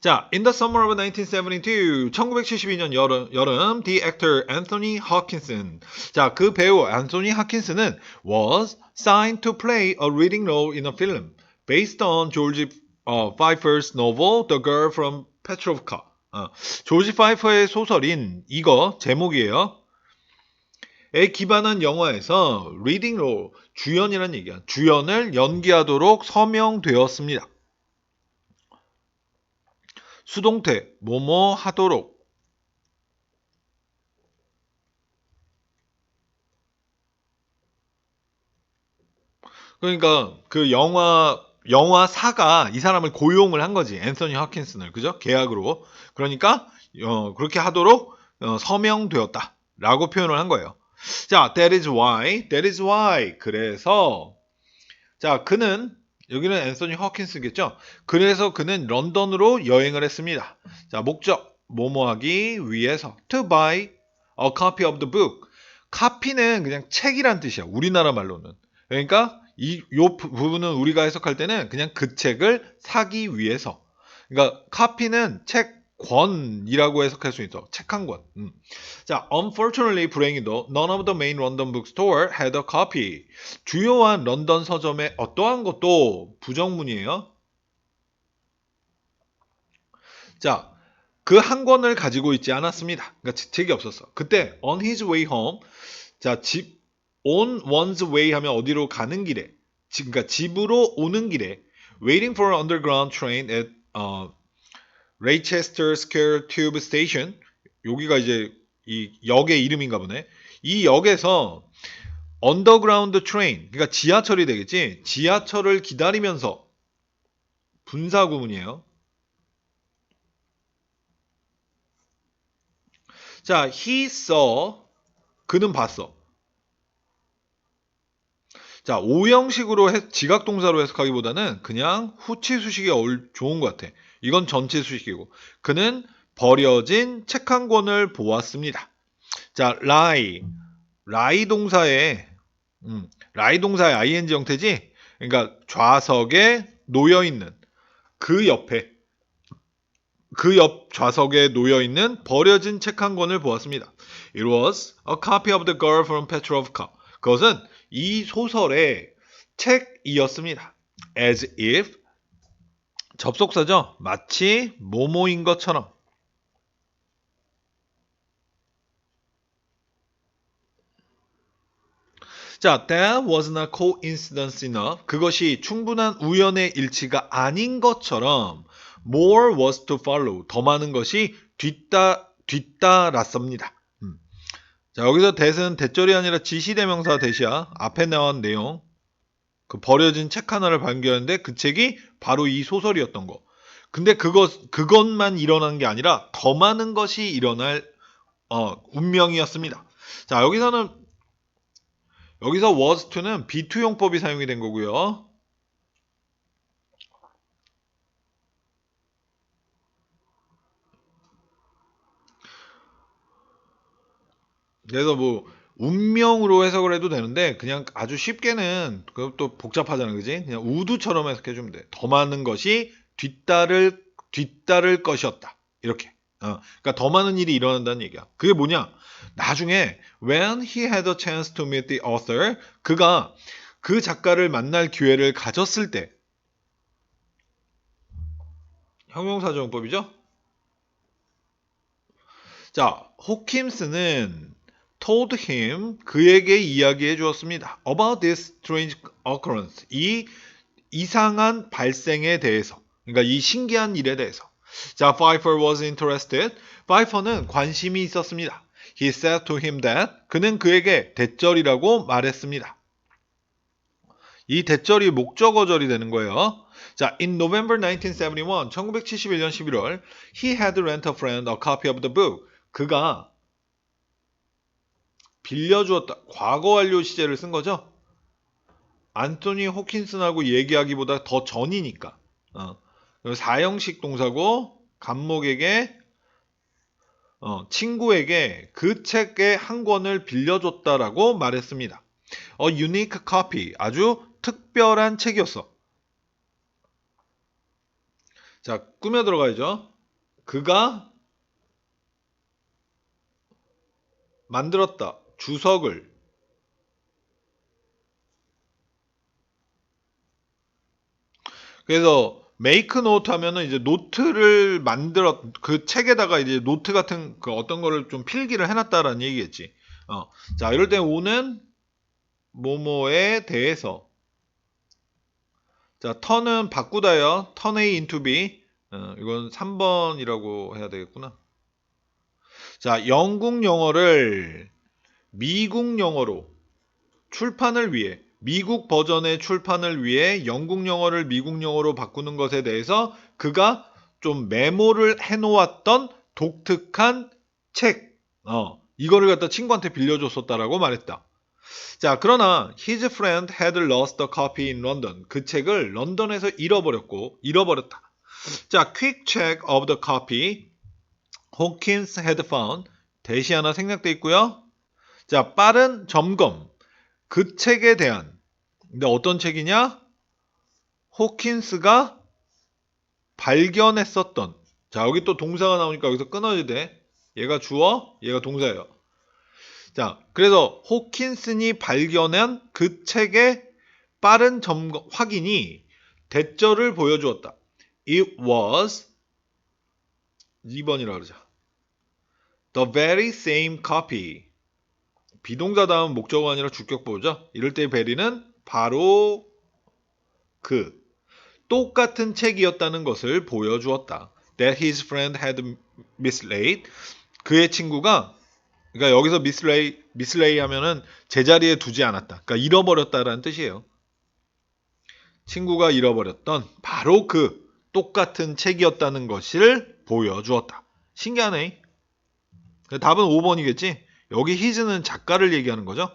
자, in the summer of 1972, 1972년 여름, 여름, the actor Anthony Hopkinson. 자, 그 배우 앤소니 하킨슨은 was signed to play a leading role in a film based on George 어, Pfeiffer's novel The Girl from Petrovka. 어, 조지 파이퍼의 소설인 이거 제목이에요. 에 기반한 영화에서 리딩 롤 주연이란 얘기야. 주연을 연기하도록 서명되었습니다. 수동태 뭐뭐 하도록. 그러니까 그 영화 영화사가 이 사람을 고용을 한 거지 앤서니 하킨슨을. 그죠? 계약으로. 그러니까 어, 그렇게 하도록 어, 서명되었다라고 표현을 한 거예요. 자, that is why, that is why. 그래서 자 그는 여기는 앤서니 허킨스겠죠. 그래서 그는 런던으로 여행을 했습니다. 자, 목적 뭐뭐 하기 위해서 to buy a copy of the book. 카피는 그냥 책이란 뜻이야. 우리나라 말로는. 그러니까 이 요 부분은 우리가 해석할 때는 그냥 그 책을 사기 위해서. 그러니까 카피는 책 권이라고 해석할 수 있어. 책 한 권. 음. 자, unfortunately 불행히도 none of the main London bookstore had a copy. 주요한 런던 서점에 어떠한 것도 부정문이에요. 자, 그 한 권을 가지고 있지 않았습니다. 그러니까 책이 없었어. 그때 on his way home. 자, 집 on one's way 하면 어디로 가는 길에. 지- 그러니까 집으로 오는 길에 waiting for an underground train at 어, 레이체스터 스퀘어 튜브 스테이션 여기가 이제 이 역의 이름인가 보네. 이 역에서 언더그라운드 트레인 그러니까 지하철이 되겠지. 지하철을 기다리면서 분사 구문이에요. 자, he saw 그는 봤어. 자, 오형식으로 해- 지각 동사로 해석하기보다는 그냥 후치 수식이 좋은 것 같아. 이건 전체 수식이고. 그는 버려진 책 한 권을 보았습니다. 자, lie. lie 동사의 음, lie 동사의 ing 형태지. 그러니까 좌석에 놓여 있는 그 옆에 그 옆 좌석에 놓여 있는 버려진 책 한 권을 보았습니다. It was a copy of the girl from Petrovka. 그것은 이 소설의 책이었습니다. As if 접속사죠. 마치 모모인 것처럼. 자, that was not coincidence enough. 그것이 충분한 우연의 일치가 아닌 것처럼 more was to follow. 더 많은 것이 뒤따 뒤따랐습니다. 음. 자, 여기서 that은 대절이 아니라 지시대명사 대시야. 앞에 나온 내용. 그 버려진 책 하나를 발견했는데 그 책이 바로 이 소설이었던 거. 근데 그것 그것만 일어난 게 아니라 더 많은 것이 일어날 어, 운명이었습니다. 자, 여기서는 여기서 was to는 be2 용법이 사용이 된 거고요. 그래서 뭐 운명으로 해석을 해도 되는데 그냥 아주 쉽게는 그것도 복잡하잖아, 그지? 그냥 우두처럼 해석해 주면 돼. 더 많은 것이 뒤따를 뒤따를 것이었다. 이렇게. 어, 그러니까 더 많은 일이 일어난다는 얘기야. 그게 뭐냐? 나중에 when he had a chance to meet the author, 그가 그 작가를 만날 기회를 가졌을 때 형용사정법이죠? 자, 호킴스는 told him 그에게 이야기해 주었습니다. about this strange occurrence. 이 이상한 발생에 대해서. 그러니까 이 신기한 일에 대해서. 자, Pfeiffer was interested. Pfeiffer는 관심이 있었습니다. He said to him that 그는 그에게 대절이라고 말했습니다. 이 대절이 목적어절이 되는 거예요. 자, in November 1971, 1971년 11월, he had lent a friend a copy of the book. 그가 빌려주었다. 과거 완료 시제를 쓴 거죠. 안토니 호킨슨하고 얘기하기보다 더 전이니까. 어. 사형식 동사고 감목에게 어, 친구에게 그 책의 한 권을 빌려줬다라고 말했습니다. A unique copy. 아주 특별한 책이었어. 자, 꾸며 들어가야죠. 그가 만들었다. 주석을 그래서 메이크 노트 하면은 이제 노트를 만들었 그 책에다가 이제 노트 같은 그 어떤 거를 좀 필기를 해놨다라는 얘기겠지. 어. 자, 이럴 때 오는 뭐뭐에 대해서 자, 턴은 바꾸다요. 턴 A into B. 어, 이건 3번이라고 해야 되겠구나. 자, 영국 영어를 미국 영어로 출판을 위해 미국 버전의 출판을 위해 영국 영어를 미국 영어로 바꾸는 것에 대해서 그가 좀 메모를 해놓았던 독특한 책, 어, 이거를 갖다 친구한테 빌려줬었다라고 말했다. 자, 그러나 his friend had lost a copy in London. 그 책을 런던에서 잃어버렸고 잃어버렸다. 자, quick check of the copy Hawkins had found. 대시 하나 생략돼 있고요. 자, 빠른 점검. 그 책에 대한. 근데 어떤 책이냐? 호킨스가 발견했었던. 자 여기 또 동사가 나오니까 여기서 끊어야 돼. 얘가 주어 얘가 동사예요. 자 그래서 호킨슨이 발견한 그 책의 빠른 점검 확인이 대절을 보여주었다. It was 2번이라 그러자. The very same copy 비동사 다음 목적어 아니라 주격보죠. 이럴 때 베리는 바로 그 똑같은 책이었다는 것을 보여주었다. That his friend had mislaid. 그의 친구가 그러니까 여기서 mislay, mislay 하면은 제자리에 두지 않았다. 그러니까 잃어버렸다라는 뜻이에요. 친구가 잃어버렸던 바로 그 똑같은 책이었다는 것을 보여주었다. 신기하네. 답은 5번이겠지? 여기 히즈는 작가를 얘기하는 거죠.